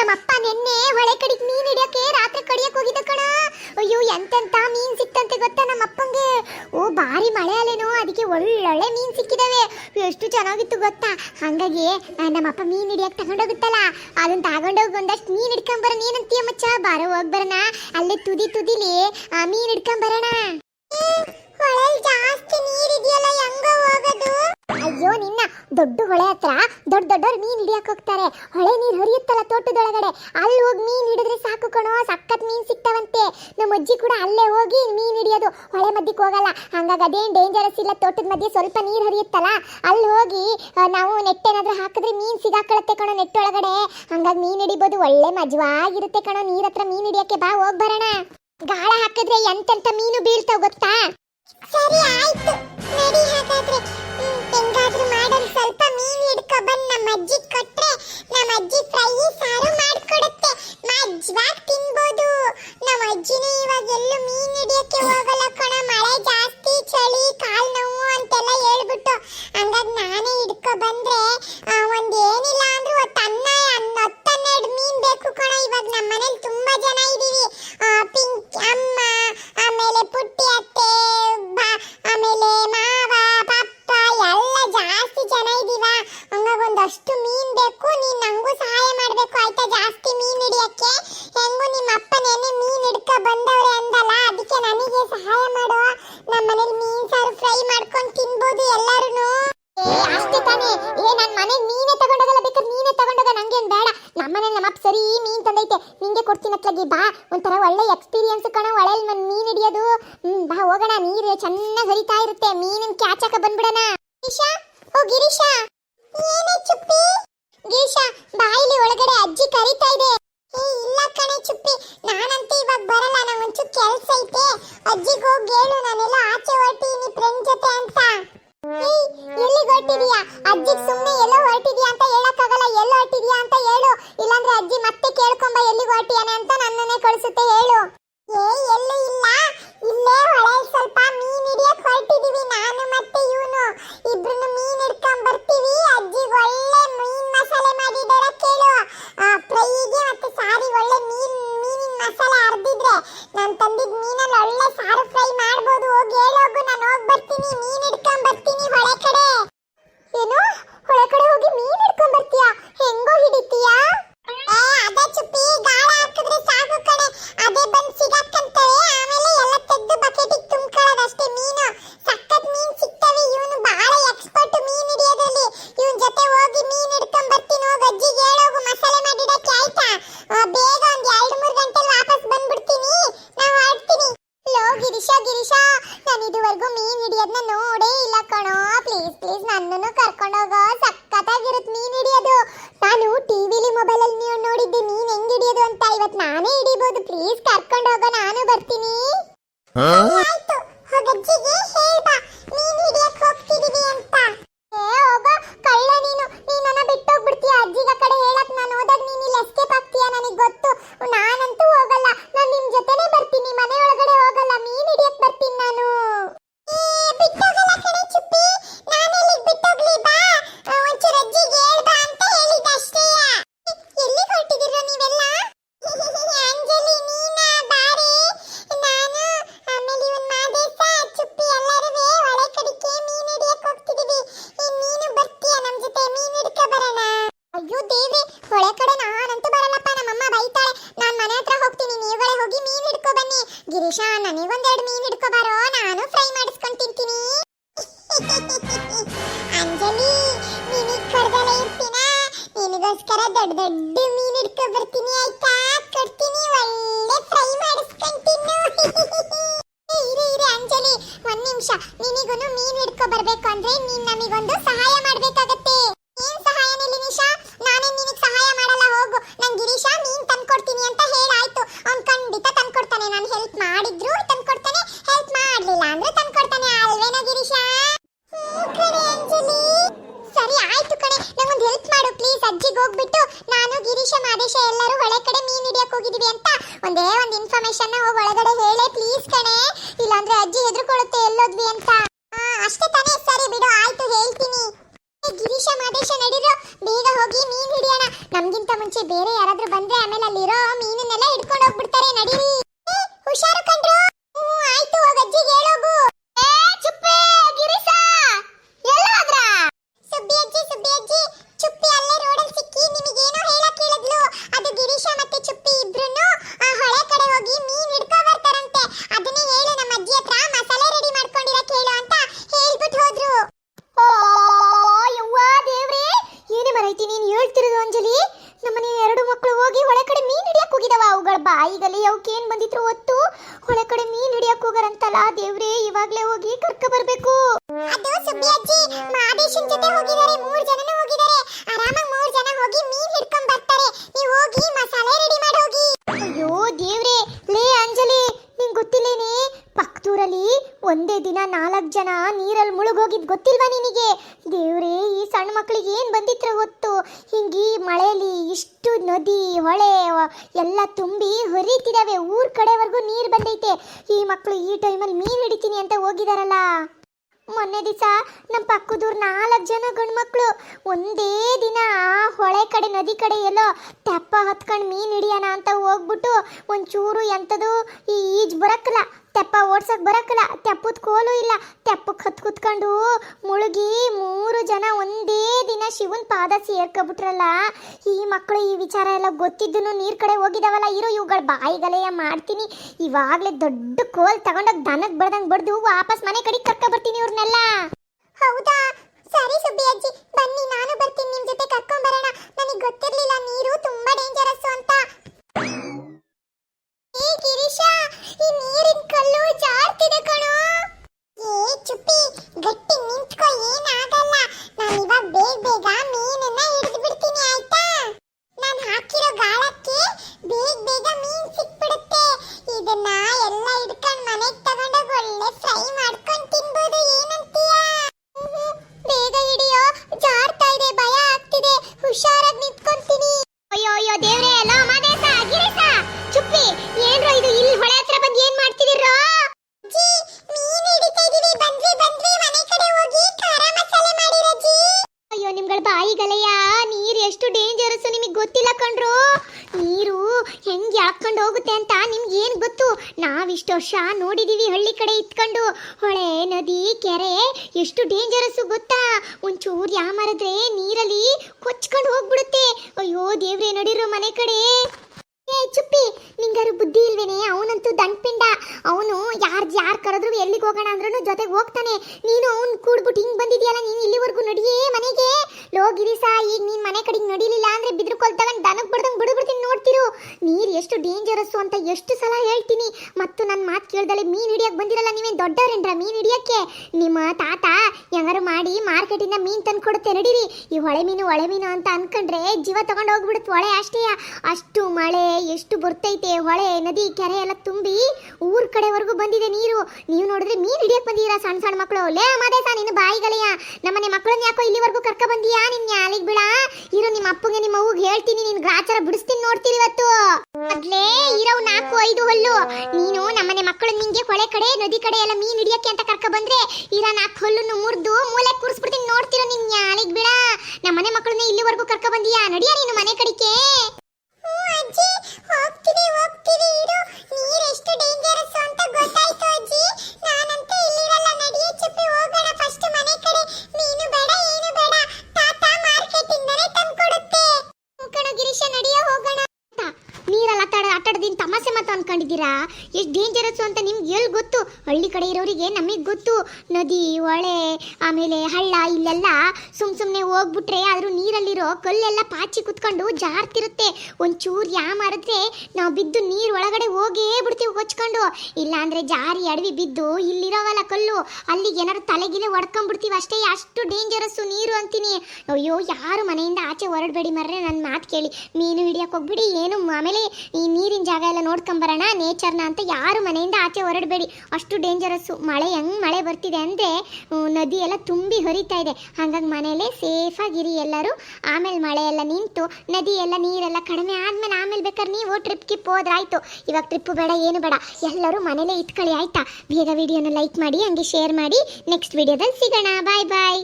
ನಮ್ಮಪ್ಪ ನಿನ್ನೆ ಹೊಳೆ ಕಡಿಗೆ ಮೀನ್ ಹಿಡಿಯಕ್ಕೆ ರಾತ್ರಿ ಕಡಿಯಕ್ ಹೋಗಿದ್ದ ಕಣ. ಅಯ್ಯೋ, ಎಂತೆಂತ ಮೀನ್ ಸಿಕ್ತಂತೆ ಗೊತ್ತಾ ನಮ್ಮಪ್ಪಂಗೆ? ಓ ಬಾರಿ ಮಳೆ ಅಲ್ಲೇನೋ, ಅದಕ್ಕೆ ಒಳ್ಳೊಳ್ಳೆ ಮೀನ್ ಸಿಕ್ಕಿದಾವೆ. ಎಷ್ಟು ಚೆನ್ನಾಗಿತ್ತು ಗೊತ್ತಾ? ಹಂಗಾಗಿ ನಮ್ಮಪ್ಪ ಮೀನ್ ಹಿಡಿಯಕ್ ತಗೊಂಡೋಗುತ್ತಲ್ಲ ಅದನ್ನ ತಗೊಂಡೋಗಿ ಒಂದಷ್ಟು ಮೀನ್ ಹಿಡ್ಕೊಂಡ್ ಬರೋಣ ಏನಂತೀಯ ಮಚ್ಚ? ಬಾರೋ, ಹೋಗ್ ಬರೋಣ. ಅಲ್ಲೇ ತುದಿ ತುದಿಲಿ, ಆ, ಮೀನ್ ಹಿಡ್ಕೊಂಡ್ ಬರೋಣ ಜಾಸ್ತಿ ನೀರಿದೆಯಲ್ಲ ಹೆಂಗ ಹೋಗೋದು? ಅಯ್ಯೋ, ನಿನ್ನ ದೊಡ್ಡ ಹೊಳೆ ಹತ್ರ ದೊಡ್ಡ ದೊಡ್ಡವ್ರು ಮೀನ್ ಹಿಡಿಯಕ್ ಹೋಗ್ತಾರೆ. ಹೊಳೆ ನೀರ್ ಹರಿಯುತ್ತಲ್ಲ ತೋಟದೊಳಗಡೆ. ಅಲ್ಲಿ ಹೋಗಿ ಮೀನ್ ಹಿಡಿದ್ರೆ ಸಾಕು ಕಣೋ, ಸಖತ್ ಮೀನ್ ಸಿಗ್ತಾವಂತೆ. ನಮ್ಮ ಅಜ್ಜಿ ಕೂಡ ಅಲ್ಲೇ ಹೋಗಿ ಮೀನ್ ಹಿಡಿಯೋದು. ಹೊಳೆ ಮಧ್ಯಕ್ಕೆ ಹೋಗಲ್ಲ. ಹಂಗಾಗಿ ಅದೇನ್ ಡೇಂಜರಸ್ ಇಲ್ಲ, ತೋಟದ ಮಧ್ಯೆ ಸ್ವಲ್ಪ ನೀರ್ ಹರಿಯುತ್ತಲ್ಲ? ಅಲ್ಲಿ ಹೋಗಿ ನಾವು ನೆಟ್ ಏನಾದ್ರೂ ಹಾಕಿದ್ರೆ ಮೀನ್ ಸಿಗಾಕೊಳ್ಳುತ್ತೆ ಕಣೋ ನೆಟ್ ಒಳಗಡೆ ಹಂಗಾಗಿ ಮೀನ್ ಹಿಡಿಬೋದು, ಒಳ್ಳೆ ಮಜವಾಗಿರುತ್ತೆ ಕಣೋ ನೀರ್ ಹತ್ರ ಮೀನ್ ಹಿಡಿಯಕ್ಕೆ. ಬಾ, ಹೋಗ್ ಬರೋಣ. ಗಾಳ ಹಾಕಿದ್ರೆ ಎಂತೆಂತ ಮೀನು ಬೀಳ್ತಾವ ಗೊತ್ತಾ? ಸರಿ, ಆಯ್ತು. ಮನ್ ಹಿಡಿಯೋದು. ಬಾ ಹೋಗೋಣ, ನೀರು ಚೆನ್ನಾಗಿ ಹರಿತಾ ಇರುತ್ತೆ, ಮೀನಿನ ಕ್ಯಾಚಾಕ ಬಂದ್ಬಿಡೋಣ. ಗಿರೀಶ, ಓ ಗಿರೀಶ. ಏನೇ ಚುಪ್ಪಿ. ಗಿರೀಶ ಬಾಯಿಲಿ ಒಳಗಡೆ, ಅಜ್ಜಿ ಕರಿತಾ ಇದೆ. ಏ, ಇಲ್ಲ ಕಣೆ ಚುಪ್ಪಿ, ನಾನಂತೂ ಇವಾಗ ಬರಲ್ಲ, ನಂಗೆ ಒಂಚೂರು ಕೆಲ್ಸ ಐತೆ. ಅಜ್ಜಿಗೆ ಹೋಗಿ ಹೇಳು, ನಾನೆಲ್ಲ ಆಚೆ ಹೊರಟೀನಿ ಫ್ರೆಂಡ್ ಜೊತೆ ಅಂತ. ಏಯ್, ಎಲ್ಲಿಗೆ ಹೊರಟಿದೀಯಾ? ಅಜ್ಜಿಗೆ ಸುಮ್ಮನೆ ಎಲ್ಲೋ ಹೊರಟಿದೀಯಾ ಅಂತ ಹೇಳಕ್ಕಾಗಲ್ಲ, ಎಲ್ಲೋ ಹೊರಟಿದ್ಯಾ ಅಂತ ಹೇಳು. ಇಲ್ಲಾಂದ್ರೆ ಅಜ್ಜಿ ಮತ್ತೆ ಕೇಳ್ಕೊಂಬ ಎಲ್ಲಿಗೆ ಹೊರಟಿಯಾನೆ ಅಂತ ನನ್ನನ್ನೇ ಕಳಿಸುತ್ತೆ, ಹೇಳು. ಇಬ್ರು ಮೀನ್ ಹಿಡ್ಕೊಂಡ್ ಬರ್ತೀವಿ. ಅಜ್ಜಿಗೆ ನಾನು ಇದುವರೆಗೂ ಮೀನ್ ಹಿಡಿಯೋದನ್ನ ನೋಡೇ ಇಲ್ಲ ಕಣೋ. ಪ್ಲೀಸ್ ಪ್ಲೀಸ್ ನನ್ನನ್ನು ಕರ್ಕೊಂಡೋಗೋ ಸಖತ್ತಾಗಿರುತ್ತೆ ಮೀನ್ ಹಿಡಿಯೋದು. ನಾನು ಟಿವಿಲಿ ಮೊಬೈಲಲ್ಲಿ ನೀವು ನೋಡಿದ್ದೆ ಮೀನ್ ಹೆಂಗ್ ಹಿಡಿಯೋದು ಅಂತ. ಇವತ್ತು ನಾನೇ ಹಿಡಿಬೋದು. ಪ್ಲೀಸ್ ಕರ್ಕೊಂಡೋಗೋ ನಾನು ಬರ್ತೀನಿ. ಗಿರೀಶ ನನಗೊಂದೆರಡು ಮೀನ್ ಹಿಡ್ಕೊ ಬರೋ, ನಾನು ಫ್ರೈ ಮಾಡಿಸ್ಕೊಂಡು ತಿಂತೀನಿ. ಅಂಜಲಿ, ನಿನಗ್ ಕರ್ದಲೆ ಇರ್ತೀನ ನಿನಗೋಸ್ಕರ ದೊಡ್ಡ ದೊಡ್ಡ ಮೀನ್ ಹಿಡ್ಕೊ ಬರ್ತೀನಿ, ಆಯ್ತಾ? ಕೊಡ್ತೀನಿ, ಒಳ್ಳೆ ಫ್ರೈ ಮಾಡಿಸ್ಕೊಂಡು ತಿನ್ನು. ಇರಿ ಇರಿ, ಅಂಜಲಿ, ಒಂದ್ ನಿಮಿಷ. ನಿನಿಗೂನು ಮೀನ್ ಹಿಡ್ಕೊ ಬರ್ಬೇಕು ಅಂದ್ರೆ ನೀನ್ ನಮಿಗೊಂದು ಸಹಾಯ ಹೋಗ್ಬಿಟ್ಟು ನಾನು ಗಿರೀಶ, ಮಾದೇಶ ಎಲ್ಲರೂ ಹೊಳೆ ಕಡೆ ಮೀನ್ ಹಿಡಿಯಕ್ ಹೋಗಿದೀವಿ ಅಂತ ಒಂದೇ ಒಂದು ಇನ್ಫಾರ್ಮೇಶನ್ ಹೋಗಿ ಒಳಗಡೆ ಹೇಳೆ ಪ್ಲೀಸ್ ಕಣೆ. ಇಲ್ಲಾಂದ್ರೆ ಅಜ್ಜಿ ಹೆದರ್ಕೊಳ್ಳುತ್ತೆ ಎಲ್ಲೋದ್ವಿ ಅಂತ. ಅಷ್ಟೇ ತಾನೇ. ಸರಿ ಬಿಡು, ಆಯ್ತು, ಹೇಳ್ತೀನಿ. ಗಿರೀಶ, ಮಾದೇಶ ನಡೀರು. ಬೇಗ ಹೋಗಿ ಮೀನ್ ಹಿಡಿಯೋಣ. ನಮ್ಗಿಂತ ಮುಂಚೆ ಬೇರೆ ಯಾರಾದ್ರೂ ಬಂದ್ರೆ ಆಮೇಲೆ ಅಲ್ಲಿರೋ ಮೀನನ್ನೆಲ್ಲ ಹಿಡ್ಕೊಂಡು ಹೋಗ್ಬಿಡ್ತಾರೆ ನಡೀರಿ ಹುಷಾರು ಕಂಡ್ರು ಆಯ್ತು, ಹೋಗ್ ಅಜ್ಜಿಗೆ ಹೇಳೋಗು. ಅದು ಗಿರೀಶ ಮತ್ತೆ ಚುಪ್ಪಿ ಇಬ್ರುನು ಆ ಹೊಳೆ ಕಡೆ ಹೋಗಿ ಮೀನ್ ಹಿಡ್ಕೊ ಬರ್ತಾರಂತೆ. ಅದನ್ನೇ ಹೇಳು ನಮ್ಮ ಅಜ್ಜಿ ಹತ್ರ ಮಸಾಲೆ ರೆಡಿ ಮಾಡ್ಕೊಂಡಿರಾ ಹೇಳು ಅಂತ ಹೇಳ್ಬಿಟ್ಟು ಹೋದ್ರು. ಓ ಯವ್ವ ದೇವ್ರೇ ಏನೇ ಮರೈತಿ ನೀನು ಹೇಳ್ತಿರೋದು ಅಂಜಲಿ? ನಮ್ಮನೆ ಎರಡು ಮಕ್ಕಳು ಹೋಗಿ ಹೊಳೆ ಕಡೆ ಮೀನ್ ಹಿಡಿಯಕ್ ಹೋಗಿದಾವ ಅವುಗಳ ಬಾಯಿಗಲ್ಲಿ ಅವಕ್ಕೇನು ಬಂದಿದ್ರು ಹೊತ್ತು ಹೊಳೆ ಕಡೆ ಮೀನ್ ಹಿಡಿಯಕ್ ಹೋಗರಂತಲ್ಲ ದೇವ್ರೇ ಇವಾಗ್ಲೇ ಹೋಗಿ ಕರ್ಕ ಬರ್ಬೇಕು. ಅದು ಸುಬ್ಬಿ ಅಜ್ಜಿ ಮಾದೇಶನ್ ಜೊತೆ ಹೋಗಿದ್ದಾರೆ ಮೂರ್ ಜನನೂ ಹೋಗಿದ್ದಾರೆ. ಹೋಗಿ ಮೀನ್ ಹಿಡ್ಕೊಂಡ್ ಬರ್ತಾರೆ. ನೀವು ಹೋಗಿ ಮಸಾಲೆ ರೆಡಿ ಮಾಡಿ ಹೋಗಿ. ಅಯ್ಯೋ ದೇವ್ರೆ. ಲೇ ಅಂಜಲಿ, ನಿಂಗ್ ಗೊತ್ತಿಲ್ಲೇನೆ? ಪಕ್ಕದೂರಲ್ಲಿ ಒಂದೇ ದಿನ ನಾಲ್ಕು ಜನ ನೀರಲ್ಲಿ ಮುಳುಗೋಗಿದ್ ಗೊತ್ತಿಲ್ವಾ ನಿನಗೆ? ದೇವ್ರೆ, ಈ ಸಣ್ಣ ಮಕ್ಕಳಿಗೆ ಏನ್ ಬಂದಿತ್ರ ಗೊತ್ತು. ಹಿಂಗಿ ಮಳೆಯಲ್ಲಿ ಇಷ್ಟು ನದಿ, ಹೊಳೆ, ಎಲ್ಲ ತುಂಬಿ ಹರಿತಿದಾವೆ. ಊರ್ ಕಡೆವರೆಗೂ ನೀರು ಬಂದೈತೆ. ಈ ಮಕ್ಕಳು ಈ ಟೈಮಲ್ಲಿ ಮೀನು ಹಿಡಿತೀನಿ ಅಂತ ಹೋಗಿದಾರಲ್ಲ. ಮೊನ್ನೆ ದಿವಸ ನಮ್ಮ ಪಕ್ಕದೂರ್ ನಾಲ್ಕು ಜನ ಗಂಡ್ಮಕ್ಳು ಒಂದೇ ದಿನ ಆ ಹೊಳೆ ಕಡೆ, ನದಿ ಕಡೆ ಎಲ್ಲೋ ತೆಪ್ಪ ಹತ್ಕೊಂಡು ಮೀನು ಹಿಡಿಯೋಣ ಅಂತ ಹೋಗ್ಬಿಟ್ಟು ಒಂಚೂರು ಎಂಥದ್ದು ಈ ಈಜ್ ಬರಕ್ಕಲ್ಲ ತೆಪ್ಪ ಓಡ್ಸಕ್ ಬರಕ್ಕಲ್ಲ ತೆಪ್ಪದ ಕೋಲು ಇಲ್ಲ. ತೆಪ್ಪಕ್ಕೆ ಹತ್ ಕುತ್ಕೊಂಡು ಮುಳುಗಿ ಮೂರು ಜನ ಒಂದೇ ದಿನ ಶಿವನ್ ಪಾದ ಸೇರ್ಕೊಬಿಟ್ರಲ್ಲ, ಈ ಮಕ್ಕಳು ಈ ವಿಚಾರ ಎಲ್ಲ ಗೊತ್ತಿದ್ದು ನೀರ್ ಕಡೆ ಹೋಗಿದಾವಲ್ಲ, ಇರೋ ಇವುಗಳ ಬಾಯಿಗಲೆಯ ಮಾಡ್ತೀನಿ. ಇವಾಗಲೇ ದೊಡ್ಡ ಕೋಲ್ ತಗೊಂಡೋಗಿ ದನಕ್ಕೆ ಬಡ್ದಂಗೆ ಬಡ್ದು ವಾಪಸ್ ಮನೆ ಕಡೆ ಕರ್ಕ ಬರ್ತೀನಿ ಇವ್ರನ್ನೆಲ್ಲ ಹೌದಾ? ಸರಿ ಸುಬ್ಬಿ ಅಜ್ಜಿ, ಬನ್ನಿ ನಾನು ಬರ್ತೀನಿ, ನಿಮ್ ಜೊತೆ ಕರ್ಕೊಂಡ್ ಬರೋಣ. ನನಗೆ ಗೊತ್ತಿರ್ಲಿಲ್ಲ ನೀರು ತುಂಬಾ ಡೇಂಜರಸ್ ಅಂತ. ಏ ಗಿರೀಶ ಬಾಯಿಗಲೆಯ ನೀರು ಎಷ್ಟು ಡೇಂಜರಸ್ ನಿಮಗೆ ಗೊತ್ತಿಲ್ಲ ಕಣ್ರು? ನೀರು ಹೆಂಗೆ ಯಾಕೊಂಡು ಹೋಗುತ್ತೆ ಅಂತ ನಿಮ್ಗೆ ಏನು ಗೊತ್ತು? ನಾವಿಷ್ಟು ವರ್ಷ ನೋಡಿದೀವಿ ಹಳ್ಳಿ ಕಡೆ ಇತ್ಕೊಂಡು ಹೊಳೆ, ನದಿ, ಕೆರೆ, ಎಷ್ಟು ಡೇಂಜರಸ್ ಗೊತ್ತಾ? ಒಂಚೂರು ಯಾಮರಿದ್ರೆ ನೀರಲ್ಲಿ ಕೊಚ್ಕೊಂಡು ಹೋಗ್ಬಿಡುತ್ತೆ. ಅಯ್ಯೋ ದೇವ್ರೇ ನಡೀರೋ ಮನೆ ಕಡೆ. ಚುಪ್ಪಿ, ನಿಂಗಾರು ಬುದ್ಧಿ ಇಲ್ವೇನೆ? ಅವನಂತೂ ದಂಡ್ಪಿಂಡ. ಅವನು ಯಾರ್ ಯಾರ್ ಕರೆದ್ರು ಎಲ್ಲಿಗೆ ಹೋಗೋಣ ಅಂದ್ರೂ ಜೊತೆಗೆ ಹೋಗ್ತಾನೆ. ನೀನು ಅವ್ನು ಕೂಡ್ಬಿಟ್ಟು ಹಿಂಗೆ ಬಂದಿದೆಯಲ್ಲ, ನೀನು ಇಲ್ಲಿವರೆಗೂ ನಡಿಯೇ ಮನೆಗೆ? ಲೋಗಿರಿ ಸಾ ಈಗ ನೀನು ಮನೆ ಕಡೆಗೆ ನಡಿಲಿಲ್ಲ ಅಂದ್ರೆ ಬಿದ್ರು ದನಕ್ಕೆ ಬಿಡ್ದಂಗ್ ಬಿಡ್ಬಿಡ್ತೀನಿ ನೋಡ್ತಿರು. ನೀರು ಎಷ್ಟು ಡೇಂಜರಸ್ಸು ಅಂತ ಎಷ್ಟು ಸಲ ಹೇಳ್ತೀನಿ. ಮತ್ತು ನನ್ನ ಮಾತು ಕೇಳ್ದಲೆ ಮೀನ್ ಹಿಡಿಯೋಕೆ ಬಂದಿರಲ್ಲ ನೀವೇನು ದೊಡ್ಡವ್ರೇನ್ರ ಮೀನ್ ಹಿಡಿಯೋಕ್ಕೆ? ನಿಮ್ಮ ತಾತ ಹೆಂಗಾರು ಮಾಡಿ ಮಾರ್ಕೆಟಿಂದ ಮೀನ್ ತಂದು ಕೊಡುತ್ತೆ ನಡೀರಿ. ಈ ಹೊಳೆ ಮೀನು ಹೊಳೆ ಮೀನು ಅಂತ ಅನ್ಕೊಂಡ್ರೆ ಜೀವ ತಗೊಂಡು ಹೋಗ್ಬಿಡುತ್ತೆ ಹೊಳೆ ಅಷ್ಟೇ. ಅಷ್ಟು ಮಳೆ ಎಷ್ಟು ಬರ್ತೈತೆ ಹೊಳೆ, ನದಿ, ಕೆರೆ ಎಲ್ಲ ತುಂಬಿ ಊರ್ ಕಡೆವರೆಗೂ ಬಂದಿದೆ ನೀರು. ನೀವು ನೋಡಿದ್ರೆ ಮೀನ್ ಹಿಡಿಯಕ್ ಬಂದಿದ್ದೀರಾ ಸಣ್ಣ ಸಣ್ಣ ಮಕ್ಕಳು ಲೇ ಮಾದೇಶ, ನಿನ್ನ ಬಾಯಿಗಳೆಯ? ನಮ್ಮನೆ ಮಕ್ಕಳನ್ನ ಯಾಕೋ ಇಲ್ಲಿವರೆಗೂ ಕರ್ಕ ಬಂದಿಯಾ ನಿನ್ ಯಾಲಿಗೆ ಬಿಡ ಇರು, ನಿಮ್ಮ ಅಪ್ಪಗೆ ನಿಮ್ಮ ಅವ್ಗೆ ಹೇಳ್ತೀನಿ, ನಿನ್ ಗ್ರಾಚಾರ ಬಿಡಿಸ್ತೀನಿ ನೋಡ್ತೀನಿ ಇವತ್ತು. ಮೊದ್ಲೇ ಇರೋ ನಾಲ್ಕು, ಐದು ಹಲ್ಲು. ನೀನು ನಮ್ಮನೆ ಮಕ್ಕಳು ನಿಂಗೆ ಹೊಳೆ ಕಡೆ, ನದಿ ಕಡೆ ಎಲ್ಲ ಮೀನ್ ಹಿಡಿಯಕ್ಕೆ ಅಂತ ಕರ್ಕ ಬಂದ್ರೆ ಇರ ನಾಲ್ಕು ಹೊಲ್ಲನ್ನು ಮುರಿದು ಮೂಲೆ ಕೂರಿಸ್ಬಿಡ್ತೀನಿ ನೋಡ್ತಿರೋ ನಿನ್ ಯಾಲಿಗೆ ಬಿಡ ನಮ್ಮನೆ ಮಕ್ಕಳನ್ನ ಇಲ್ಲಿವರೆಗೂ ಕರ್ಕ ಬಂದಿಯಾ? ನಡಿಯಾ ನೀನು ಮನೆ ಕಡಿಕೆ? ಅನ್ಕೊಂಡಿದ್ದೀರಾ? ಎಷ್ಟು ಡೇಂಜರಸ್ ಅಂತ ನಿಮ್ಗೆ ಎಲ್ಲಿ ಗೊತ್ತು? ಹಳ್ಳಿ ಕಡೆ ಇರೋರಿಗೆ ನಮಗೆ ಗೊತ್ತು. ನದಿ, ಹೊಳೆ, ಆಮೇಲೆ ಹಳ್ಳ, ಇಲ್ಲೆಲ್ಲ ಸುಮ್ ಸುಮ್ಮನೆ ಹೋಗ್ಬಿಟ್ರೆ ಆದ್ರೂ ನೀರಲ್ಲಿರೋ ಕಲ್ಲೆಲ್ಲ ಪಾಚಿ ಕುತ್ಕೊಂಡು ಜಾರ್ತಿರುತ್ತೆ. ಒಂಚೂರು ಯಾ ಮಾಡಿದ್ರೆ ನಾವು ಬಿದ್ದು ನೀರು ಒಳಗಡೆ ಹೋಗೇ ಬಿಡ್ತೀವಿ ಕೊಚ್ಕೊಂಡು. ಇಲ್ಲಾಂದ್ರೆ ಜಾರಿ ಅಡವಿ ಬಿದ್ದು ಇಲ್ಲಿರೋವಲ್ಲ ಕಲ್ಲು. ಅಲ್ಲಿಗೆ ಏನಾದ್ರು ತಲೆಗಿಲೆ ಹೊಡ್ಕೊಂಡ್ಬಿಡ್ತೀವಿ ಅಷ್ಟೇ. ಅಷ್ಟು ಡೇಂಜರಸ್ಸು ನೀರು ಅಂತೀನಿ. ಅಯ್ಯೋ, ಯಾರು ಮನೆಯಿಂದ ಆಚೆ ಹೊರಡಬೇಡಿ ಮರ್ರೆ. ನನ್ನ ಮಾತು ಕೇಳಿ. ಮೀನು ಹಿಡಿಯಕ್ಕೆ ಹೋಗ್ಬಿಡಿ. ಏನು, ಆಮೇಲೆ ಈ ನೀರಿನ ಜಾಗ ಎಲ್ಲ ನೋಡ್ಕೊಂಬರೋಣ ನೇಚರ್ನ ಅಂತ ಯಾರು ಮನೆಯಿಂದ ಆಚೆ ಹೊರಡಬೇಡಿ. ಅಷ್ಟು ಡೇಂಜರಸ್ಸು ಮಳೆ ಹೆಂಗೆ ಮಳೆ ಬರ್ತಿದೆ ಅಂದರೆ ನದಿ ಎಲ್ಲ ತುಂಬಿ ಹರಿತಾ ಇದೆ. ಹಾಗಾಗಿ ಮನೆಯಲ್ಲೇ ಸೇಫಾಗಿರಿ ಎಲ್ಲರೂ. ಆಮೇಲೆ ಮಳೆ ಎಲ್ಲ ನಿಂತು ನದಿ ಎಲ್ಲ ನೀರೆಲ್ಲ ಕಡಿಮೆ ಆದಮೇಲೆ ಆಮೇಲೆ ಬೇಕಾದ್ರೆ ನೀವು ಟ್ರಿಪ್ ಗಿಪ್ ಆಯಿತು. ಇವಾಗ ಟ್ರಿಪ್ ಬೇಡ, ಏನು ಬೇಡ. ಎಲ್ಲರೂ ಮನೇಲೇ ಇಟ್ಕೊಳ್ಳಿ ಆಯ್ತಾ? ಬೇಗ ವಿಡಿಯೋನ ಲೈಕ್ ಮಾಡಿ, ಹಂಗೆ ಶೇರ್ ಮಾಡಿ. ನೆಕ್ಸ್ಟ್ ವಿಡಿಯೋದಲ್ಲಿ ಸಿಗೋಣ. ಬಾಯ್ ಬಾಯ್